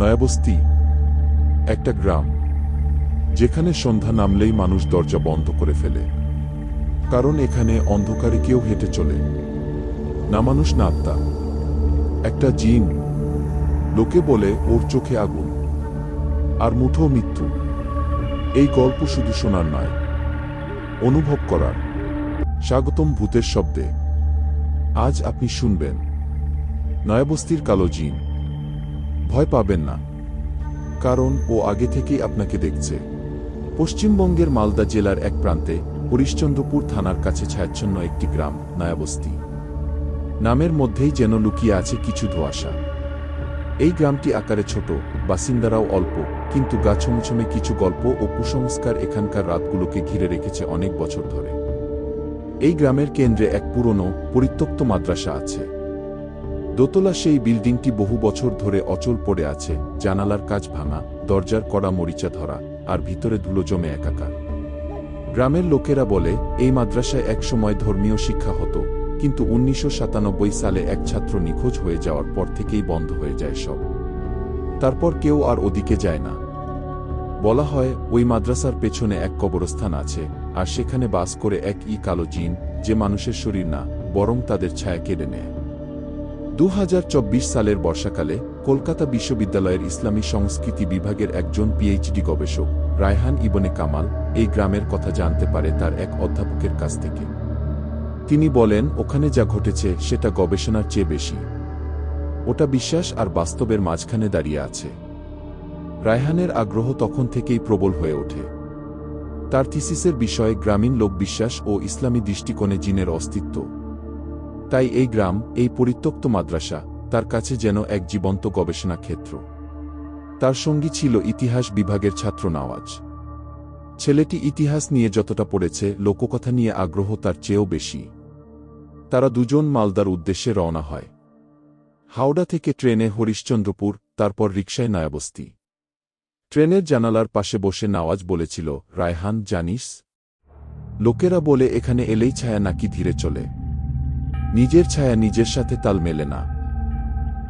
নয়াবস্তি, একটা গ্রাম, যেখানে সন্ধ্যা নামলেই মানুষ দরজা বন্ধ করে ফেলে। কারণ এখানে অন্ধকারে কেউ হেঁটে চলে। না মানুষ না আত্মা। একটা জিন। লোকে বলে, ওর চোখে আগুন। আর মুঠো মৃত্যু। এই গল্প শুধু শোনার নয়। অনুভব করার। স্বাগতম ভূতের শব্দে। আজ আপনি শুনবেন। নয়াবস্তির কালো জিন। ভয় পাবেন না। কারণ ও আগে থেকেই আপনাকে দেখছে। পশ্চিমবঙ্গের মালদা জেলার এক প্রান্তে হরিশ্চন্দ্রপুর থানার কাছে ছায়াচ্ছন্ন একটি গ্রাম, নয়াবস্তি। নামের মধ্যেই যেন লুকিয়ে আছে কিছু ধোঁয়াশা। এই গ্রামটি আকারে ছোট, বাসিন্দারাও অল্প, কিন্তু গা ছমছমে কিছু গল্প ও কুসংস্কার এখানকার রাতগুলোকে ঘিরে রেখেছে অনেক বছর ধরে। এই গ্রামের কেন্দ্রে এক পুরনো, পরিত্যক্ত মাদ্রাসা আছে। দোতলা সেই বিল্ডিংটি বহু বছর ধরে অচল পড়ে আছে, জানালার কাজ ভাঙা, দরজার কড়া মরিচা ধরা, আর ভিতরে ধুলো জমে একাকার। গ্রামের লোকেরা বলে, এই মাদ্রাসায় একসময় ধর্মীয় শিক্ষা হতো, কিন্তু উনিশশো সাতানব্বই সালে এক ছাত্র নিখোঁজ হয়ে যাওয়ার পর থেকেই বন্ধ হয়ে যায় সব। তারপর কেউ আর ওদিকে যায় না। বলা হয়, ওই মাদ্রাসার পেছনে এক কবরস্থান আছে, আর সেখানে বাস করে এক ই কালো জিন, যে মানুষের শরীর না, বরং তাদের ছায়া কেড়ে নেয়। দু হাজার চব্বিশ সালের বর্ষাকালে কলকাতা বিশ্ববিদ্যালয়ের ইসলামী সংস্কৃতি বিভাগের একজন পিএইচডি গবেষক, রায়হান ইবনে কামাল, এই গ্রামের কথা জানতে পারে তার এক অধ্যাপকের কাছ থেকে। তিনি বলেন, ওখানে যা ঘটেছে, সেটা গবেষণার চেয়ে বেশি। ওটা বিশ্বাস আর বাস্তবের মাঝখানে দাঁড়িয়ে আছে। রায়হানের আগ্রহ তখন থেকেই প্রবল হয়ে ওঠে। তার থিসিসের বিষয়ে গ্রামীণ লোকবিশ্বাস ও ইসলামী দৃষ্টিকোণে জিনের অস্তিত্ব তাই এই গ্রাম, এই পরিত্যক্ত মাদ্রাসা, তার কাছে যেন এক জীবন্ত গবেষণা ক্ষেত্র। তার সঙ্গী ছিল ইতিহাস বিভাগের ছাত্র নওয়াজ। ছেলেটি ইতিহাস নিয়ে যতটা পড়েছে, লোককথা নিয়ে আগ্রহ তার চেয়েও বেশি। তারা দুজন মালদার উদ্দেশ্যে রওনা হয়। হাওড়া থেকে ট্রেনে হরিশ্চন্দ্রপুর, তারপর রিকশায় নয়াবস্তি। ট্রেনের জানালার পাশে বসে নওয়াজ বলেছিল, রায়হান, জানিস? লোকেরা বলে এখানে এলেই ছায়া নাকি ধীরে চলে। নিজের ছায়া নিজের সাথে তাল মেলে না।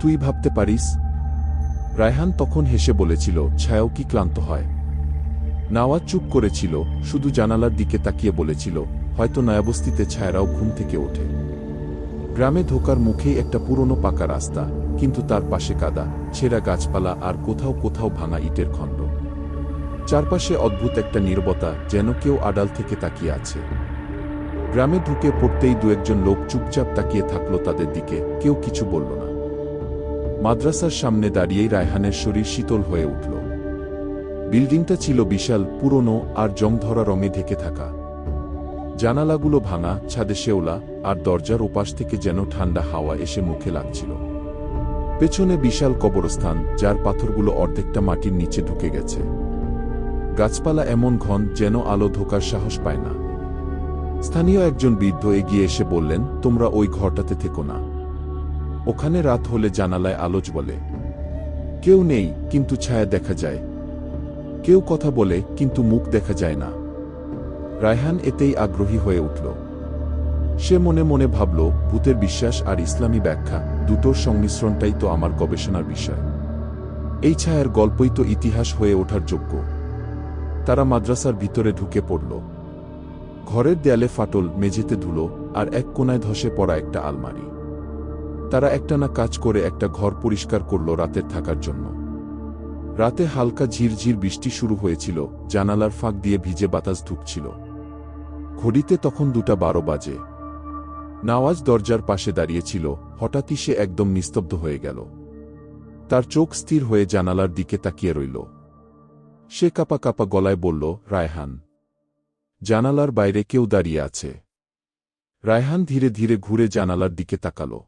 তুই ভাবতে পারিস? রায়হান তখন হেসে বলেছিল, ছায়াও কি ক্লান্ত হয়? নাওয়াজ চুপ করেছিল, শুধু জানালার দিকে তাকিয়ে বলেছিল, হয়তো নয়াবস্তিতে ছায়ারাও ঘুম থেকে ওঠে। গ্রামে ঢোকার মুখেই একটা পুরনো পাকা রাস্তা, কিন্তু তার পাশে কাদা, ছেঁড়া গাছপালা আর কোথাও কোথাও ভাঙা ইটের খণ্ড। চারপাশে অদ্ভুত একটা নীরবতা যেন কেউ আড়াল থেকে তাকিয়ে আছে। গ্রামে ঢুকে পড়তেই দু একজন লোক চুপচাপ তাকিয়ে থাকল তাদের দিকে, কেউ কিছু বলল না। মাদ্রাসার সামনে দাঁড়িয়েই রায়হানের শরীর শীতল হয়ে উঠল। বিল্ডিংটা ছিল বিশাল, পুরনো আর জংধরা রঙে ঢেকে থাকা। জানালাগুলো ভাঙা, ছাদে শেওলা আর দরজার ওপাশ থেকে যেন ঠান্ডা হাওয়া এসে মুখে লাগছিল। পেছনে বিশাল কবরস্থান, যার পাথরগুলো অর্ধেকটা মাটির নিচে ঢুকে গেছে। গাছপালা এমন ঘন যেন আলো ঢোকার সাহস পায় না। স্থানীয় একজন বৃদ্ধ এগিয়ে এসে বললেন, তোমরা ওই ঘরটাতে থেকো না। ওখানে রাত হলে জানালায় আলোচ বলে কেউ নেই, কিন্তু ছায়া দেখা যায়। কেউ কথা বলে, কিন্তু মুখ দেখা যায় না। রায়হান এতেই আগ্রহী হয়ে উঠল। সে মনে মনে ভাবল, ভূতের বিশ্বাস আর ইসলামী ব্যাখ্যা, দুটোর সংমিশ্রণটাই তো আমার গবেষণার বিষয়। এই ছায়ার গল্পই তো ইতিহাস হয়ে ওঠার যোগ্য। তারা মাদ্রাসার ভিতরে ঢুকে পড়ল। ঘরের দেয়ালে ফাটল, মেঝেতে ধুলো আর এক কোনায় ধসে পড়া একটা আলমারি। তারা একটানা কাজ করে একটা ঘর পরিষ্কার করল রাতের থাকার জন্য। রাতে হালকা ঝিরঝির বৃষ্টি শুরু হয়েছিল, জানালার ফাঁক দিয়ে ভিজে বাতাস ঢুকছিল ঘড়িতে তখন দুটা বারো বাজে। নাওয়াজ দরজার পাশে দাঁড়িয়েছিল, হঠাৎই সে একদম নিস্তব্ধ হয়ে গেল। তার চোখ স্থির হয়ে জানালার দিকে তাকিয়ে রইল। সে কাপা কাপা গলায় বলল, রায়হান। জানালার বাইরে কেউ দাঁড়িয়ে আছে। রায়হান ধীরে ধীরে ঘুরে জানালার দিকে তাকাল।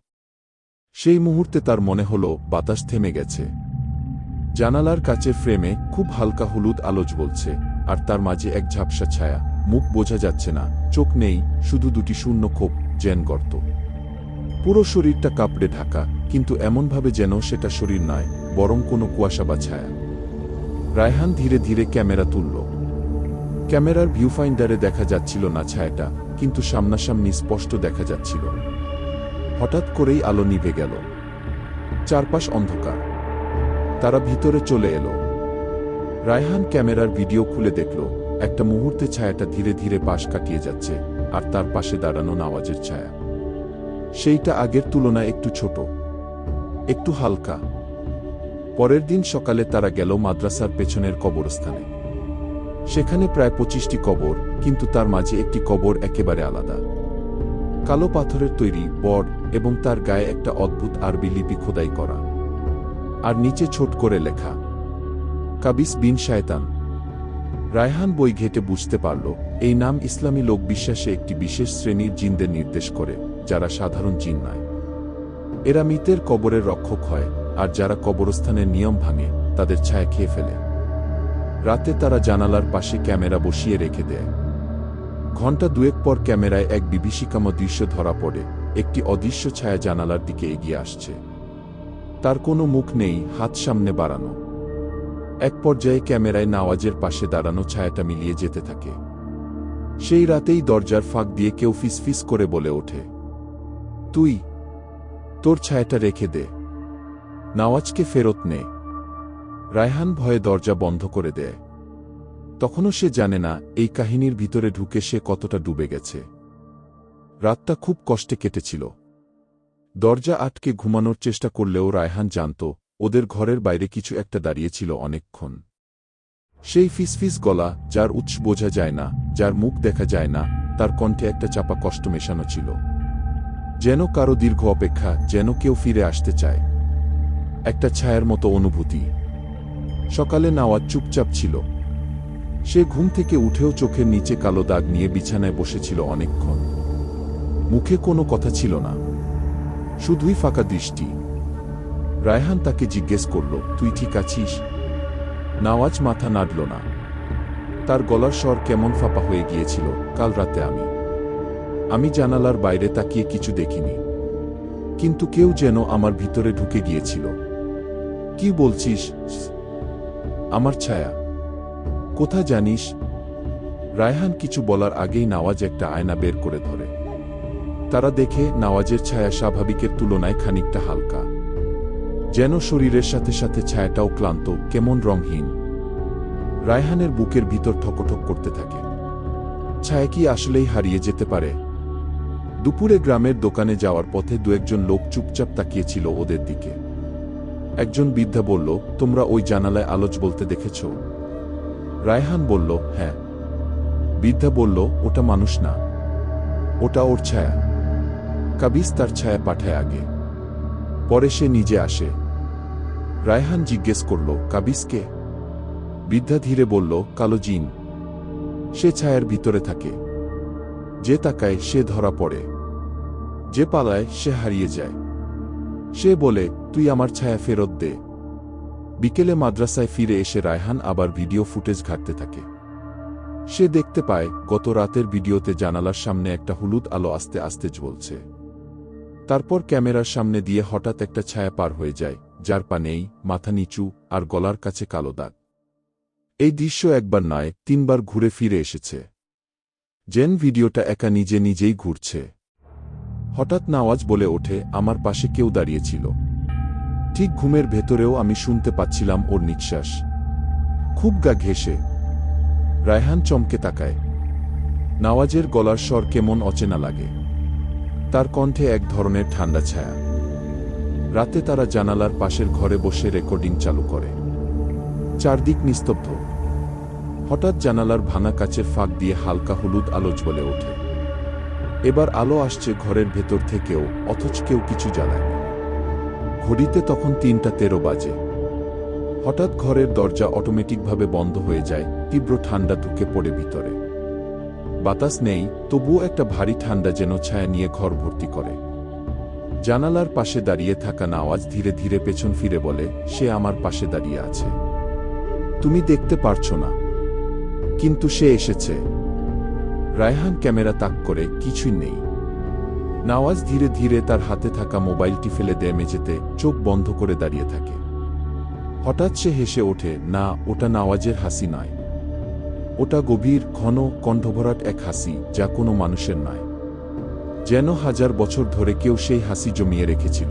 সেই মুহূর্তে তার মনে হল, বাতাস থেমে গেছে। জানালার কাছে ফ্রেমে খুব হালকা হলুদ আলোচ বলছে, আর তার মাঝে এক ঝাপসা ছায়া। মুখ বোঝা যাচ্ছে না, চোখ নেই, শুধু দুটি শূন্য ক্ষোভ জেন গর্ত। পুরো শরীরটা কাপড়ে ঢাকা, কিন্তু এমনভাবে যেন সেটা শরীর নয়, বরং কোনো কুয়াশা বা ছায়া। রায়হান ধীরে ধীরে ক্যামেরা তুলল। ক্যামেরার ভিউফাইন্ডারে দেখা যাচ্ছিল না ছায়াটা, কিন্তু সামনাসামনি স্পষ্ট দেখা যাচ্ছিল। হঠাৎ করেই আলো নিভে গেল। চারপাশ অন্ধকার। তারা ভিতরে চলে এলো। রায়হান ক্যামেরার ভিডিও খুলে দেখল, একটা মুহূর্তে ছায়াটা ধীরে ধীরে পাশ কাটিয়ে যাচ্ছে, আর তার পাশে দাঁড়ানো নাওয়াজের ছায়া। সেইটা আগের তুলনায় একটু ছোট। একটু হালকা। পরের দিন সকালে তারা গেল মাদ্রাসার পেছনের কবরস্থানে। সেখানে প্রায় পঁচিশটি কবর, কিন্তু তার মাঝে একটি কবর একেবারে আলাদা। কালো পাথরের তৈরি বড এবং তার গায়ে একটা অদ্ভুত আরবি লিপি খোদাই করা। আর নিচে ছোট করে লেখা, কাবিস বিন শায়তান। রায়হান বই ঘেটে বুঝতে পারল, এই নাম ইসলামী লোক বিশ্বাসে একটি বিশেষ শ্রেণির জিনদের নির্দেশ করে, যারা সাধারণ জিন নয়। এরা মৃতের কবরের রক্ষক হয়, আর যারা কবরস্থানের নিয়ম ভাঙে, তাদের ছায়া খেয়ে ফেলে। রাতে তারা জানালার পাশে ক্যামেরা বসিয়ে রেখে দেয়। ঘণ্টা দুয়েক পর ক্যামেরায় এক বিভীষিকাম দৃশ্য ধরা পড়ে, একটি অদৃশ্য ছায়া জানালার দিকে এগিয়ে আসছে। তার কোনো মুখ নেই, হাত সামনে বাড়ানো। এক পর্যায়ে ক্যামেরায় নাওয়াজের পাশে দাঁড়ানো ছায়াটা মিলিয়ে যেতে থাকে। সেই রাতেই দরজার ফাঁক দিয়ে কেউ ফিসফিস করে বলে ওঠে, তুই, তোর ছায়াটা রেখে দে। নাওয়াজকে ফেরত নে। রায়হান ভয়ে দরজা বন্ধ করে দেয়। তখনও সে জানে না, এই কাহিনীর ভিতরে ঢুকে সে কতটা ডুবে গেছে। রাতটা খুব কষ্টে কেটেছিল। দরজা আটকে ঘুমানোর চেষ্টা করলেও রায়হান জানত, ওদের ঘরের বাইরে কিছু একটা দাঁড়িয়েছিল অনেকক্ষণ। সেই ফিসফিস গলা, যার উৎস বোঝা যায় না, যার মুখ দেখা যায় না, তার কণ্ঠে একটা চাপা কষ্ট মেশানো ছিল। যেন কারও দীর্ঘ অপেক্ষা, যেন কেউ ফিরে আসতে চায়। একটা ছায়ার মতো অনুভূতি। সকালে নাওয়াজ চুপচাপ ছিল। সে ঘুম থেকে উঠেও চোখের নিচে কালো দাগ নিয়ে বিছানায় বসেছিল অনেকক্ষণ। মুখে কোনো কথা ছিল না। শুধুই ফাঁকা দৃষ্টি। রায়হান তাকে জিজ্ঞেস করল, তুই ঠিক আছিস? নাওয়াজ মাথা নাড়ল না। তার গলার স্বর কেমন ফাঁপা হয়ে গিয়েছিল, কাল রাতে আমি। আমি জানালার বাইরে তাকিয়ে কিছু দেখিনি। কিন্তু কেউ যেন আমার ভিতরে ঢুকে গিয়েছিল। কি বলছিস? আমার ছায়া। কোথা জানিস? রায়হান কিছু বলার আগেই নাওয়াজ একটা আয়না বের করে ধরে। তারা দেখে নাওয়াজের ছায়া স্বাভাবিকের তুলনায় খানিকটা হালকা। যেন শরীরের সাথে সাথে ছায়াটাও ক্লান্ত, কেমন রংহীন রায়হানের বুকের ভিতর ঠকঠক করতে থাকে। ছায়া কি আসলেই হারিয়ে যেতে পারে? দুপুরে গ্রামের দোকানে যাওয়ার পথে দু একজন লোক চুপচাপ তাকিয়েছিল ওদের দিকে। একজন বৃদ্ধা বলল, তোমরা ওই জানালায় আলোচ বলতে দেখেছ? রায়হান বলল হ্যাঁ। বৃদ্ধা বলল, ওটা মানুষ না। ওটা ওর ছায়া। কাবিস তার ছায়া পাঠায় আগে। পরে সে নিজে আসে। রায়হান জিজ্ঞেস করল কাবিসকে বৃদ্ধা ধীরে বলল, কালো জিন। সে ছায়ার ভিতরে থাকে। যে তাকায় সে ধরা পড়ে। যে পালায় সে হারিয়ে যায়। সে বলে, তুই আমার ছায়া ফেরত দে। বিকেলে মাদ্রাসায় ফিরে এসে রায়হান আবার ভিডিও ফুটেজ ঘাটতে থাকে। সে দেখতে পায়, গত রাতের ভিডিওতে জানালার সামনে একটা হলুদ আলো আস্তে আস্তে জ্বলছে। তারপর ক্যামেরার সামনে দিয়ে হঠাৎ একটা ছায়া পার হয়ে যায়, যার পা নেই, মাথা নিচু, আর গলার কাছে কালো দাগ। এই দৃশ্য একবার নয়, তিনবার ঘুরে ফিরে এসেছে। জেন ভিডিওটা একা নিজে নিজেই ঘুরছে। হঠাৎ নাওয়াজ বলে ওঠে, আমার পাশে কেউ দাঁড়িয়েছিল। ঠিক ঘুমের ভেতরেও আমি শুনতে পাচ্ছিলাম ওর নিঃশ্বাস। খুব গা ঘেসে রায়হান চমকে তাকায়। নাওয়াজের গলার স্বর কেমন অচেনা লাগে। তার কণ্ঠে এক ধরনের ঠান্ডা ছায়া। রাতে তারা জানালার পাশের ঘরে বসে রেকর্ডিং চালু করে। চারদিক নিস্তব্ধ। হঠাৎ জানালার ভাঙা কাচের ফাঁক দিয়ে হালকা হলুদ আলো জ্বলে ওঠে। এবার আলো আসছে ঘরের ভেতর থেকেও, অথচ কেউ কিছু জ্বালায়নি ঘড়িতে তখন তিনটা তেরো বাজে। হঠাৎ ঘরের দরজা অটোমেটিকভাবে বন্ধ হয়ে যায়, তীব্র ঠান্ডা ঢুকে পড়ে ভিতরে। বাতাস নেই, তবুও একটা ভারী ঠান্ডা যেন ছায়া নিয়ে ঘর ভর্তি করে। জানালার পাশে দাঁড়িয়ে থাকা নাওয়াজ ধীরে ধীরে পেছন ফিরে বলে, সে আমার পাশে দাঁড়িয়ে আছে। তুমি দেখতে পারছ না। কিন্তু সে এসেছে। রায়হান ক্যামেরা তাক করে কিছুই নেই। নাওয়াজ ধীরে ধীরে তার হাতে থাকা মোবাইলটি ফেলে দেয় মেঝেতে, চোখ বন্ধ করে দাঁড়িয়ে থাকে। হঠাৎ সে হেসে ওঠে, না, ওটা নাওয়াজের হাসি নয়। ওটা গভীর, ঘন, কণ্ঠভরাট এক হাসি, যা কোনো মানুষের নয়। যেন হাজার বছর ধরে কেউ সেই হাসি জমিয়ে রেখেছিল।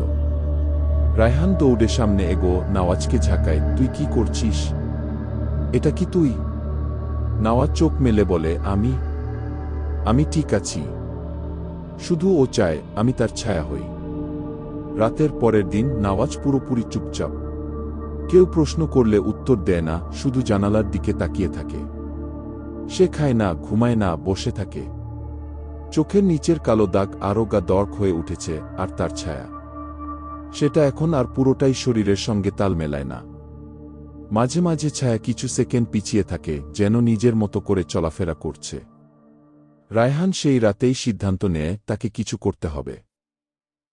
রায়হান দৌড়ে সামনে এগো, নাওয়াজকে ঝাঁকায়, তুই কি করছিস? এটা কি তুই? নাওয়াজ চোখ মেলে বলে, আমি আমি ঠিক আছি। শুধু ও চায়, আমি তার ছায়া হই। রাতের পরের দিন নাওয়াজ পুরোপুরি চুপচাপ। কেউ প্রশ্ন করলে উত্তর দেয় না, শুধু জানালার দিকে তাকিয়ে থাকে। সে খায় না, ঘুমায় না, বসে থাকে। চোখের নিচের কালো দাগ আরও গা দর্ক হয়ে উঠেছে, আর তার ছায়া। সেটা এখন আর পুরোটাই শরীরের সঙ্গে তাল মেলায় না। মাঝে মাঝে ছায়া কিছু সেকেন্ড পিছিয়ে থাকে, যেন নিজের মতো করে চলাফেরা করছে। রায়হান সেই রাতেই সিদ্ধান্ত নেয় তাকে কিছু করতে হবে।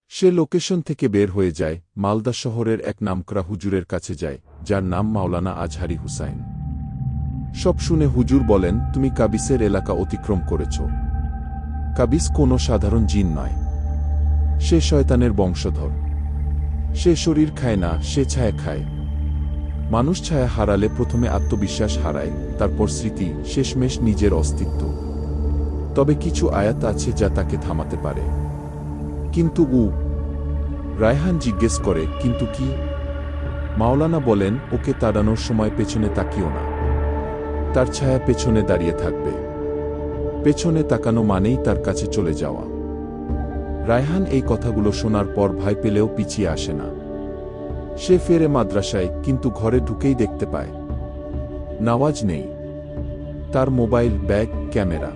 সে লোকেশন থেকে বের হয়ে যায়, মালদা শহরের এক নামকরা হুজুরের কাছে যায়, যার নাম মাওলানা আজহারি হুসাইন। সব শুনে হুজুর বলেন, তুমি কাবিসের এলাকা অতিক্রম করেছ। কাবিস কোনো সাধারণ জিন নয়। সে শয়তানের বংশধর। সে শরীর খায় না, সে ছায়া খায়। মানুষ ছায়া হারালে প্রথমে আত্মবিশ্বাস হারায়, তারপর স্মৃতি, শেষমেশ নিজের অস্তিত্ব। তবে কিছু আয়াত আছে যা তাকে থামাতে পারে। কিন্তু উ রায়হান জিজ্ঞেস করে, কিন্তু কি? মাওলানা বলেন, ওকে তাড়ানোর সময় পেছনে তাকিও না। তার ছায়া পেছনে দাঁড়িয়ে থাকবে। পেছনে তাকানো মানেই তার কাছে চলে যাওয়া। রায়হান এই কথাগুলো শোনার পর ভয় পেলেও পিছিয়ে আসে না। সে ফেরে মাদ্রাসায়, কিন্তু ঘরে ঢুকেই দেখতে পায়। নাওয়াজ নেই। তার মোবাইল, ব্যাগ, ক্যামেরা।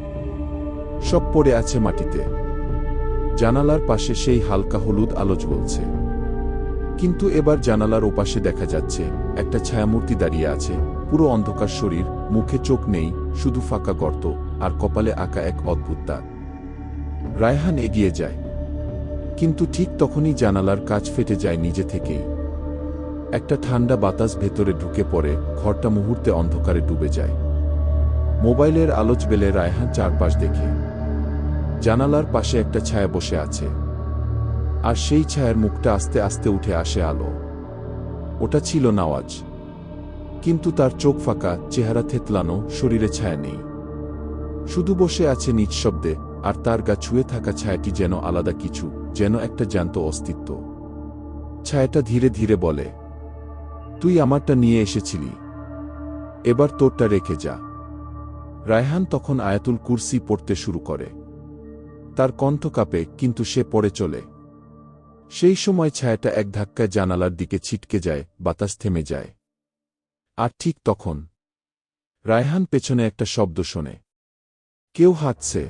সব পড়ে আছে মাটিতে। জানালার পাশে সেই হালকা হলুদ আলো জ্বলছে। কিন্তু এবার জানালার ওপাশে দেখা যাচ্ছে, একটা ছায়ামূর্তি দাঁড়িয়ে আছে, পুরো অন্ধকার শরীর, মুখে চোখ নেই, শুধু ফাঁকা গর্ত, আর কপালে আঁকা এক অদ্ভুত দাগ। রায়হান এগিয়ে যায়। কিন্তু ঠিক তখনই জানালার কাজ ফেটে যায় নিজে থেকেই। একটা ঠান্ডা বাতাস ভেতরে ঢুকে পড়ে, ঘরটা মুহূর্তে অন্ধকারে ডুবে যায়। মোবাইলের আলোচ বেলে রায়হান চারপাশ দেখে। জানালার পাশে একটা ছায়া বসে আছে। আর সেই ছায়ার মুখটা আস্তে আস্তে উঠে আসে আলো। ওটা ছিল নওয়াজ। কিন্তু তার চোখ ফাঁকা, চেহারা থেতলানো, শরীরে ছায়া নেই। শুধু বসে আছে নিঃশব্দে, আর তার গা ছুঁয়ে থাকা ছায়াটি যেন আলাদা কিছু, যেন একটা জ্যান্ত অস্তিত্ব। ছায়াটা ধীরে ধীরে বলে, তুই আমারটা নিয়ে এসেছিলি। এবার তোরটা রেখে যা। রায়হান তখন আয়াতুল কুরসি পড়তে শুরু করে। তার কণ্ঠ কাঁপে, কিন্তু সে পড়ে চলে। সেই সময় ছায়াটা এক ধাক্কায় জানালার দিকে ছিটকে যায়, বাতাস থেমে যায়। আর ঠিক তখন, রায়হান পেছনে একটা শব্দ শোনে। কেউ হাঁটছে।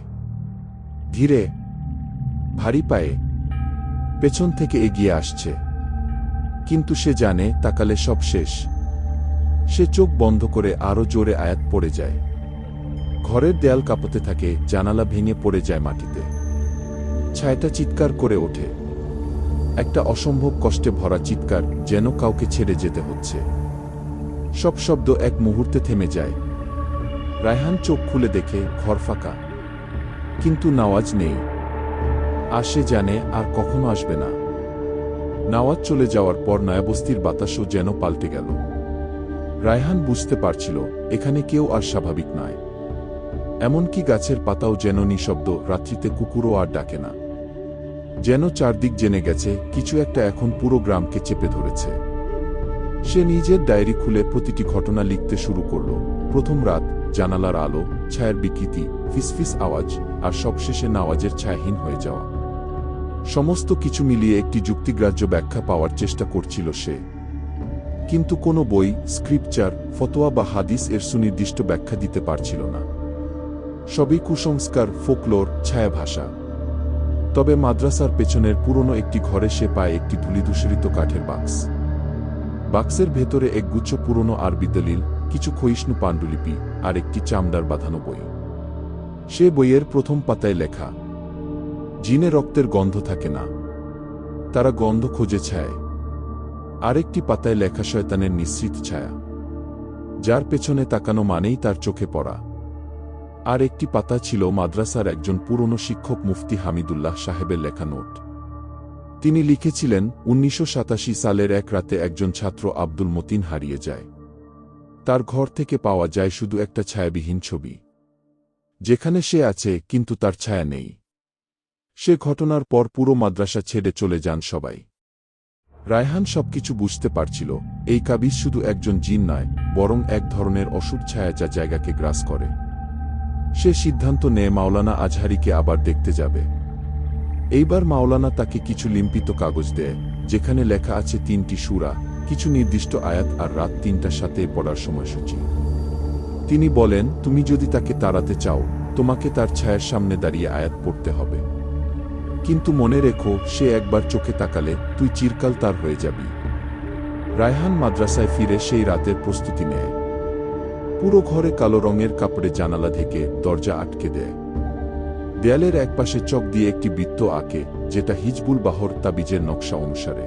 ধীরে, ভারী পায়ে, পেছন থেকে এগিয়ে আসছে। কিন্তু সে জানে, তাকালে সব শেষ। সে চোখ বন্ধ করে আরও জোরে আয়াত পড়ে যায়। ঘরের দেয়াল কাঁপতে থাকে, জানালা ভেঙে পড়ে যায় মাটিতে। ছায়াটা চিৎকার করে ওঠে। একটা অসম্ভব কষ্টে ভরা চিৎকার যেন কাউকে ছেড়ে যেতে হচ্ছে। সব শব্দ এক মুহূর্তে থেমে যায়। রায়হান চোখ খুলে দেখে, ঘর ফাঁকা। কিন্তু নাওয়াজ নেই। আর সে জানে, আর কখনো আসবে না। নাওয়াজ চলে যাওয়ার পর নয়াবস্তির বাতাসও যেন পাল্টে গেল। রায়হান বুঝতে পারছিল, এখানে কেউ আর স্বাভাবিক নয়। এমনকি গাছের পাতাও যেন নিঃশব্দ, রাত্রিতে কুকুরও আর ডাকে না। যেন চারদিক জেনে গেছে, কিছু একটা এখন পুরো গ্রামকে চেপে ধরেছে। সে নিজের ডায়েরি খুলে প্রতিটি ঘটনা লিখতে শুরু করল। প্রথম রাত, জানালার আলো, ছায়ার বিকৃতি, ফিসফিস আওয়াজ, আর সবশেষে নাওয়াজের ছায়াহীন হয়ে যাওয়া। সমস্ত কিছু মিলিয়ে একটি যুক্তিগ্রাহ্য ব্যাখ্যা পাওয়ার চেষ্টা করছিল সে। কিন্তু কোনো বই স্ক্রিপচার ফতোয়া বা হাদিস এর সুনির্দিষ্ট ব্যাখ্যা দিতে পারছিল না। সবই কুসংস্কার, ফোকলোর ছায়া ভাষা তবে মাদ্রাসার পেছনের পুরনো একটি ঘরে সে পায় একটি ধূলিধূসরিত কাঠের বাক্স। বাক্সের ভেতরে একগুচ্ছ পুরনো আরবি দলিল, কিছু ক্ষয়িষ্ণু পাণ্ডুলিপি আর একটি চামড়ার বাঁধানো বই। সে বইয়ের প্রথম পাতায় লেখা, জিনে রক্তের গন্ধ থাকে না, তারা গন্ধ খোঁজে ছায়। আরেকটি পাতায় লেখা, শয়তানের নিশ্চিত ছায়া, যার পেছনে তাকানো মানেই তার চোখে পড়া। আর একটি পাতা ছিল মাদ্রাসার একজন পুরনো শিক্ষক মুফতি হামিদুল্লাহ সাহেবের লেখা নোট। তিনি লিখেছিলেন, উনিশশো সাতাশি সালের এক রাতে একজন ছাত্র আব্দুল মতিন হারিয়ে যায়। তার ঘর থেকে পাওয়া যায় শুধু একটা ছায়াবিহীন ছবি। যেখানে সে আছে, কিন্তু তার ছায়া নেই। সে ঘটনার পর পুরো মাদ্রাসা ছেড়ে চলে যান সবাই। রায়হান সবকিছু বুঝতে পারছিল, এই কাবিজ শুধু একজন জিন নয়, বরং এক ধরনের অসুর ছায়া যা জায়গাকে গ্রাস করে। সে সিদ্ধান্ত নেয় মাওলানা আজহারিকে আবার দেখতে যাবে। এইবার মাওলানা তাকে কিছু লিম্পিত কাগজ দেয়, যেখানে লেখা আছে তিনটি সুরা, কিছু নির্দিষ্ট আয়াত আর রাত তিনটার সাথে পড়ার সময়সূচি। তিনি বলেন, তুমি যদি তাকে তাড়াতে চাও, তোমাকে তার ছায়ার সামনে দাঁড়িয়ে আয়াত পড়তে হবে। কিন্তু মনে রেখো, সে একবার চোখে তাকালে তুই চিরকাল তার হয়ে যাবি। রায়হান মাদ্রাসায় ফিরে সেই রাতের প্রস্তুতি নেয়। পুরো ঘরে কালো রঙের কাপড়ে জানালা থেকে দরজা আটকে দেয়। দেয়ালের একপাশে চক দিয়ে একটি বৃত্ত আঁকে, যেটা হিজবুল বাহর তাবিজের নকশা অনুসারে।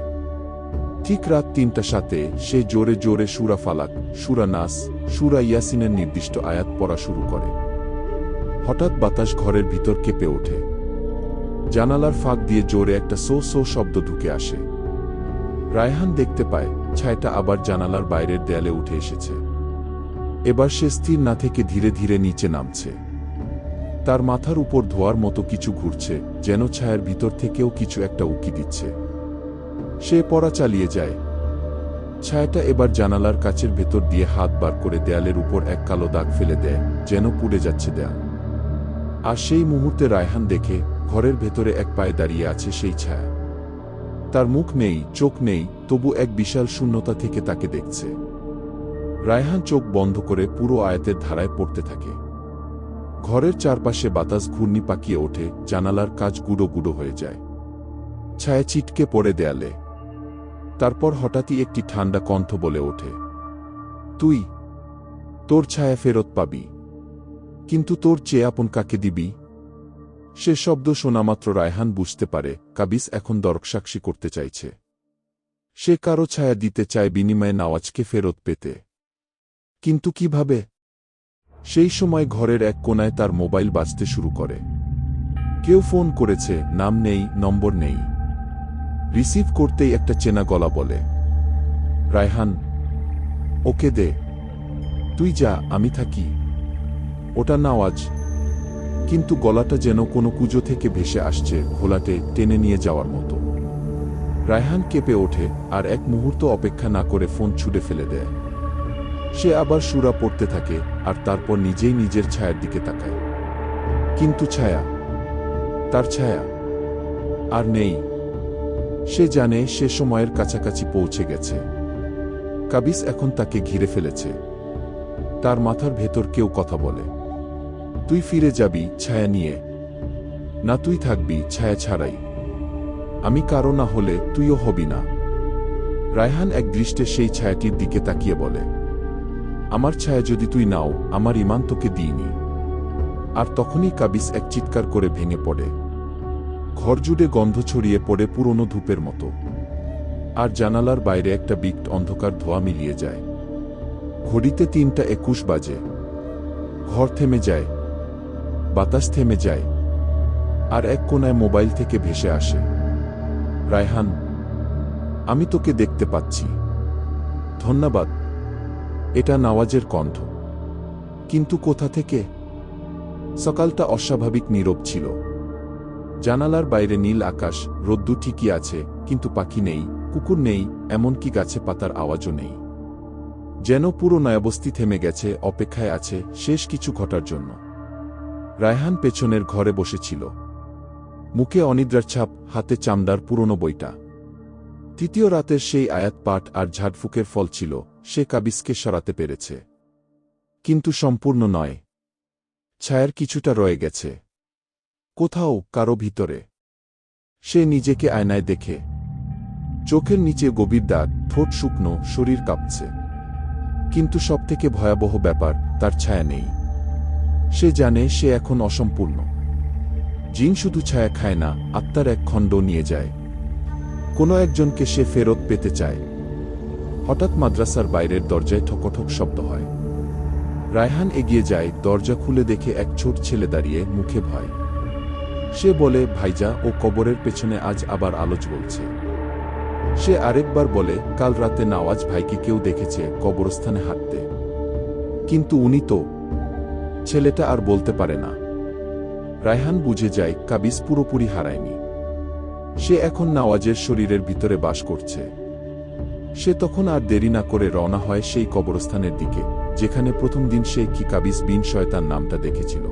ঠিক রাত তিনটা সাথে সে জোরে জোরে সুরা ফালাক, সুরা নাস, সুরা ইয়াসিনের নির্দিষ্ট আয়াত পড়া শুরু করে। হঠাৎ বাতাস ঘরের ভিতর কেঁপে ওঠে। জানালার ফাঁক দিয়ে জোরে একটা সো সো শব্দ ঢুকে আসে। রায়হান দেখতে পায় ছায়াটা আবার জানালার বাইরের দেয়ালে উঠে এসেছে। এবার সে স্থির না থেকে ধীরে ধীরে নিচে নামছে। তার মাথার উপর ধোয়ার মতো কিছু ঘুরছে, যেন ছায়ার ভিতর থেকেও কিছু একটা উকি দিচ্ছে। সে পড়া চালিয়ে যায়। ছায়াটা এবার জানালার কাছের ভেতর দিয়ে হাত বার করে দেয়ালের উপর এক কালো দাগ ফেলে দেয়, যেন পুড়ে যাচ্ছে দেয়াল। আর সেই মুহূর্তে রায়হান দেখে, ঘরের ভেতরে এক পায়ে দাঁড়িয়ে আছে সেই ছায়া। তার মুখ নেই, চোখ নেই, তবু এক বিশাল শূন্যতা থেকে তাকে দেখছে। রায়হান চোখ বন্ধ করে পুরো আয়াতের ধারায় পড়তে থাকে। ঘরের চারপাশে বাতাস ঘূর্ণি পাকিয়ে ওঠে, জানালার কাজ গুঁড়ো গুঁড়ো হয়ে যায়। ছায়া চিটকে পড়ে দেয়ালে। তারপর হঠাৎই একটি ঠান্ডা কণ্ঠ বলে ওঠে, তুই, তোর ছায়া ফেরত পাবি। কিন্তু তোর চেয়ে আপন কাকে দিবি? সে শব্দ শোনামাত্র রায়হান বুঝতে পারে কাবিস এখন দরকসাক্ষী করতে চাইছে। সে কারও ছায়া দিতে চায় বিনিময়ে নওয়াজকে ফেরত পেতে। কিন্তু কীভাবে? সেই সময় ঘরের এক কোনায় তার মোবাইল বাজতে শুরু করে। কেউ ফোন করেছে, নাম নেই, নম্বর নেই। রিসিভ করতেই একটা চেনা গলা বলে, রায়হান, ওকে দে। তুই যা, আমি থাকি। ওটা নাওয়াজ কিন্তু গলাটা যেন কোনো কুজো থেকে ভেসে আসছে ঘোলাটে টেনে নিয়ে যাওয়ার মতো। রায়হান কেঁপে ওঠে আর এক মুহূর্ত অপেক্ষা না করে ফোন ছুটে ফেলে দেয়। সে আবার সুরা পড়তে থাকে আর তারপর নিজেই নিজের ছায়ার দিকে তাকায়। কিন্তু ছায়া, তার ছায়া আর নেই। সে জানে সে সময়ের কাছাকাছি পৌঁছে গেছে। কাবিস এখন তাকে ঘিরে ফেলেছে। তার মাথার ভেতর কেউ কথা বলে। তুই ফিরে যাবি ছায়া নিয়ে। না তুই থাকবি, ছায়া ছাড়াই। আমি কারও না হলে তুইও হবি না। রায়হান এক দৃষ্টে সেই ছায়াটির দিকে তাকিয়ে বলে। আমার ছায়া যদি তুই নাও, আমার ইমান তোকে দিইনি। আর তখনই কাবিস এক চিৎকার করে ভেঙে পড়ে। ঘর জুড়ে গন্ধ ছড়িয়ে পড়ে পুরনো ধূপের মতো। আর জানালার বাইরে একটা বিক্ট অন্ধকার ধোয়া মিলিয়ে যায়। ঘড়িতে তিনটা একুশ বাজে। ঘর থেমে যায়। বাতাস থেমে যায়। আর এক কোনায় মোবাইল থেকে ভেসে আসে। রায়হান, আমি তোকে দেখতে পাচ্ছি। ধন্যবাদ। এটা নওয়াজের কণ্ঠ। কিন্তু কোথা থেকে? সকালটা অস্বাভাবিক নীরব ছিল। জানালার বাইরে নীল আকাশ, রোদ্দু ঠিকই আছে, কিন্তু পাখি নেই, কুকুর নেই, এমনকি গাছে পাতার আওয়াজও নেই। যেন পুরো নয়াবস্তি থেমে গেছে, অপেক্ষায় আছে শেষ কিছু ঘটার জন্য। রায়হান পেছনের ঘরে বসেছিল। মুখে অনিদ্রার ছাপ, হাতে চামড়ার পুরনো বইটা। তৃতীয় রাতের সেই আয়াত পাঠ আর ঝাড়ফুকের ফল ছিল, সে কাবিসকে সরাতে পেরেছে। কিন্তু সম্পূর্ণ নয়। ছায়ার কিছুটা রয়ে গেছে। কোথাও, কারও ভিতরে। সে নিজেকে আয়নায় দেখে। চোখের নিচে গভীর দাগ, ঠোঁট শুকনো, শরীর কাঁপছে। কিন্তু সবথেকে ভয়াবহ ব্যাপার, তার ছায়া নেই। সে জানে সে এখন অসম্পূর্ণ। জিন শুধু ছায়া খায় না, আত্মার এক খণ্ড নিয়ে যায়। কোনো একজনকে সে ফেরত পেতে চায়। হঠাৎ মাদ্রাসার বাইরের দরজায় ঠকঠক শব্দ হয়। রায়হান এগিয়ে যায়, দরজা খুলে দেখে এক ছোট ছেলে দাঁড়িয়ে মুখে ভয়। সে বলে, ভাইজা, ও কবরের পেছনে আজ আবার আলোচ বলছে। সে আরেকবার বলে, কাল রাতে নওয়াজ ভাইকে কেউ দেখেছে কবরস্থানে হাঁটতে। কিন্তু উনি তো। ছেলেটা আর বলতে পারে না। রায়হান বুঝে যায়, কাবিজ পুরোপুরি হারায়নি। সে এখন নাওয়াজের শরীরের ভিতরে বাস করছে। সে তখন আর দেরি না করে রওনা হয় সেই কবরস্থানের দিকে, যেখানে প্রথম দিন সে কি কাবিস বিন শয়তান নামটা দেখেছিল।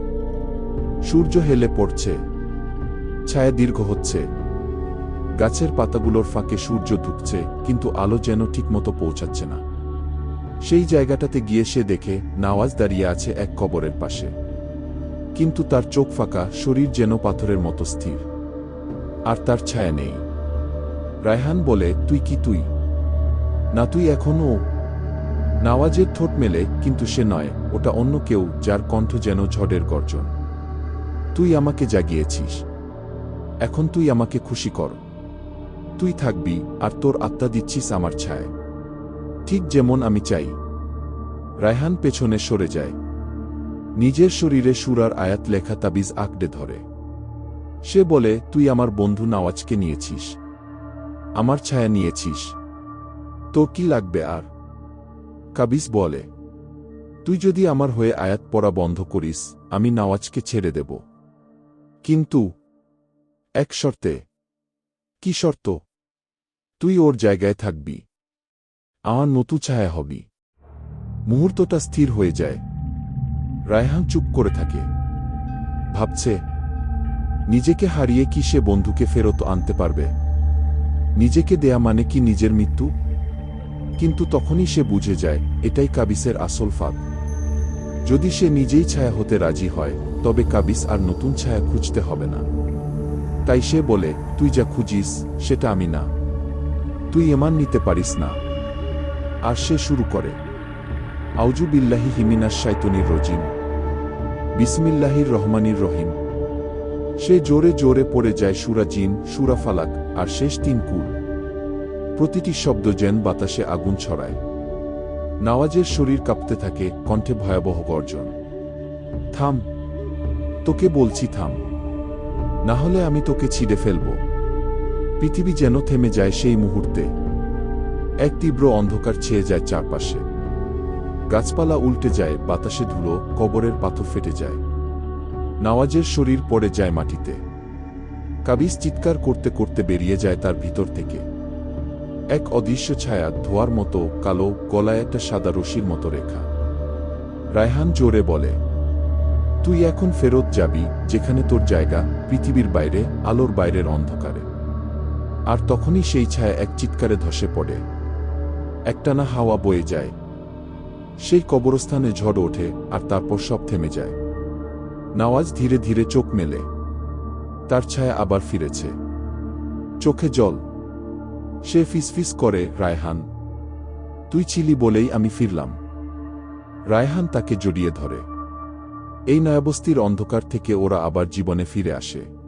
সূর্য হেলে পড়ছে, ছায়া দীর্ঘ হচ্ছে, গাছের পাতাগুলোর ফাঁকে সূর্য ঢুকছে কিন্তু আলো যেন ঠিকমতো পৌঁছাচ্ছে না। সেই জায়গাটাতে গিয়ে সে দেখে নাওয়াজ দাঁড়িয়ে আছে এক কবরের পাশে। কিন্তু তার চোখ ফাঁকা, শরীর যেন পাথরের মতো স্থির। আর তার ছায়া নেই। রায়হান বলে, তুই কি তুই? না, তুই এখনও নাওয়াজের ঠোঁট মেলে, কিন্তু সে নয়, ওটা অন্য কেউ যার কণ্ঠ যেন ঝড়ের গর্জন। তুই আমাকে জাগিয়েছিস। এখন তুই আমাকে খুশি কর। তুই থাকবি, আর তোর আত্মা দিচ্ছিস আমার ছায় ঠিক যেমন আমি চাই। রায়হান পেছনে সরে যায়। নিজের শরীরে সুরার আয়াত লেখা তাবিজ আঁকড়ে ধরে। সে বলে, তুই আমার বন্ধু নাওয়াজকে নিয়েছিস। আমার ছায়া নিয়েছিস। তোর কি লাগবে আর? কাবিজ বলে, তুই যদি আমার হয়ে আয়াত পড়া বন্ধ করিস, আমি নাওয়াজকে ছেড়ে দেব। কিন্তু এক শর্তে। কি শর্ত? তুই ওর জায়গায় থাকবি। আমার নতু ছায়া হবি। মুহূর্তটা স্থির হয়ে যায়। রায়হান চুপ করে থাকে। ভাবছে নিজেকে হারিয়ে কি সে বন্ধুকে ফেরত আনতে পারবে? নিজেকে দেয়া মানে কি নিজের মৃত্যু? কিন্তু তখনই সে বুঝে যায়, এটাই কাবিসের আসল ফাঁদ। যদি সে নিজেই ছায়া হতে রাজি হয়, তবে কাবিস আর নতুন ছায়া খুঁজতে হবে না। তাই সে বলে, তুই যা খুঁজিস, সেটা আমি না। তুই এমান নিতে পারিস না। আর সে শুরু করে আউজু বিল্লাহি হিমিনাস শাইতনির রজিম। বিসমিল্লাহির রহমানির রহিম। সে জোরে জোরে পড়ে যায় সুরা জিন, সুরা ফালাক, আর শেষ তিন কুল। প্রতিটি শব্দ যেন বাতাসে আগুন ছড়ায়। নাওয়াজের শরীর কাঁপতে থাকে, কণ্ঠে ভয়াবহ গর্জন। থাম, তোকে বলছি থাম। না হলে আমি তোকে ছিঁড়ে ফেলব। পৃথিবী যেন থেমে যায় সেই মুহূর্তে। এক তীব্র অন্ধকার ছেয়ে যায় চারপাশে। গাছপালা উল্টে যায়, বাতাসে ধুলো, কবরের পাথর ফেটে যায়। নাওয়াজের শরীর পড়ে যায় মাটিতে। কাবিজ চিৎকার করতে করতে বেরিয়ে যায় তার ভিতর থেকে। এক অদৃশ্য ছায়া ধোয়ার মতো কালো গলায় একটা সাদা রশির মতো রেখা। রায়হান জোরে বলে, তুই এখন ফেরত যাবি যেখানে তোর জায়গা, পৃথিবীর বাইরে, আলোর বাইরের অন্ধকারে। আর তখনই সেই ছায়া এক চিৎকারে ধসে পড়ে। একটানা হাওয়া বয়ে যায়। সেই কবরস্থানে ঝড় ওঠে আর তারপর সব থেমে যায়। নওয়াজ ধীরে ধীরে চোখ মেলে। তার ছায়া আবার ফিরেছে। চোখে জল। সে ফিসফিস করে, রায়হান, তুই ছিলি বলেই আমি ফিরলাম। রায়হান তাকে জড়িয়ে ধরে। এই নয়াবস্তির অন্ধকার থেকে ওরা আবার জীবনে ফিরে আসে।